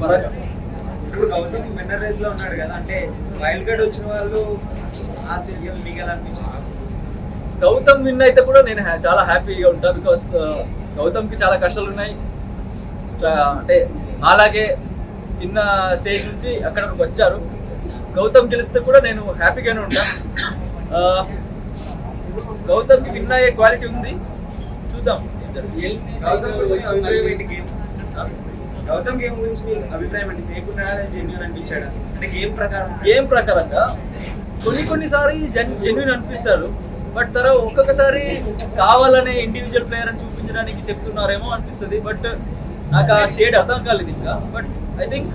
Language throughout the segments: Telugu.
పరంగా ఇప్పుడు గౌతమ్ విన్నర్ రేస్లో ఉన్నాడు కదా అంటే వైల్డ్ కార్డ్ వచ్చిన వాళ్ళు ఆ స్టేజ్కి మీకు ఎలా అనిపించింది గౌతమ్ విన్ అయితే కూడా నేను చాలా హ్యాపీగా ఉంటా బికాస్ గౌతమ్కి చాలా కష్టాలు ఉన్నాయి అంటే అలాగే చిన్న స్టేజ్ నుంచి అక్కడ వచ్చారు. గౌతమ్ గెలిస్తే కూడా నేను హ్యాపీగానే ఉంటా. గౌతమ్కి విన్ అయ్యే క్వాలిటీ ఉంది. చూద్దాం. గౌతమ్ గౌతమ్ గేమ్ గురించి మీ అభిప్రాయం ఏంటి? ఫేక్ ఉన్నాడా జెన్యున్ అనిపించాడా? అంటే గేమ్ ప్రకారం గేమ్ ప్రకారంగా కొన్ని కొన్నిసారి జెన్యున్ అనిపిస్తారు. బట్ తర్వాత ఒక్కొక్కసారి కావాలనే ఇండివిజువల్ ప్లేయర్ అని చూపించడానికి చెప్తున్నారేమో అనిపిస్తుంది. బట్ నాకు ఆ షేడ్ అర్థం కాలేదు ఇంకా. బట్ ఐ థింక్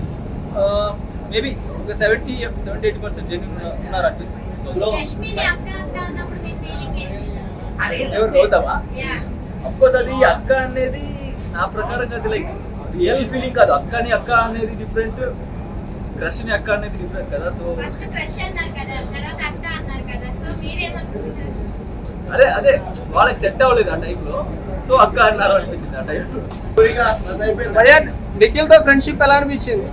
మేబీ ఒక seventy seventy eighty percent genuine ఉన్నారు అనిపిస్తుంది. ఎవరు? గౌతమా? యా అఫ్ కోర్స్ అది అక్క అనేది నా ప్రకారంగా అది లైక్ రియల్ ఫీలింగ్ కాదు. అక్క అని అక్క అనేది డిఫరెంట్ క్రష్ని అక్క అనేది డిఫరెంట్ కదా. సో ఫస్ట్ క్రష్ అన్నారు కదా తర్వాత అక్క అన్నారు కదా. సో మీరేమనుకుంటున్నారు? అదే అదే. వాళ్ళకి సెట్ అవ్వలేదు ఆ టైంలో సో అక్క అన్నారు అనిపించింది ఆ టైంలో భయ్యా నిఖిల్తో ఫ్రెండ్షిప్ ఎలా అనిపించింది?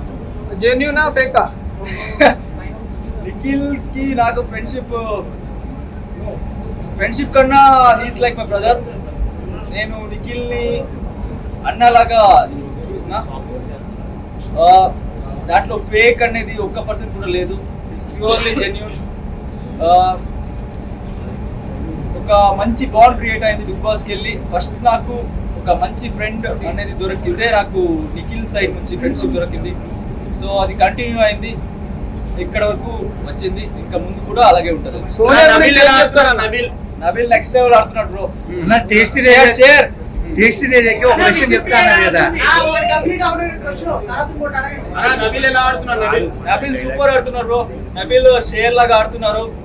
జెన్యునా ఫేకా నిఖిల్కి నాకు ఫ్రెండ్షిప్ ఫ్రెండ్షిప్ కన్నా హీస్ లైక్ మై బ్రదర్ నేను నిఖిల్ని అన్నలాగా చూసిన దాంట్లో ఫేక్ అనేది ఒక్క పర్సెంట్ కూడా లేదు. ఇట్స్ ప్యూర్లీ జెన్యున్ ఒక మంచి బాండ్ క్రియేట్ అయింది బిగ్ బాస్కి వెళ్ళి. ఫస్ట్ నాకు ఒక మంచి ఫ్రెండ్ అనేది దొరికిందే. నాకు నిఖిల్ సైడ్ నుంచి ఫ్రెండ్షిప్ దొరికింది. సో అది కంటిన్యూ అయింది. ఇక్కడ వరకు వచ్చింది. ఇంకా ముందు కూడా అలాగే ఉంటుంది. నబిల్ నెక్స్ట్ లెవెల్ ఆడుతున్నాడు బ్రో అన్న టేస్టీ షేర్ టేస్టీ దేజకి ఒక విషయం చెప్తా అన్నారు కదా నబిల్ సూపర్ ఆడుతున్నారు బ్రో నబిల్ షేర్ లాగా ఆడుతున్నారు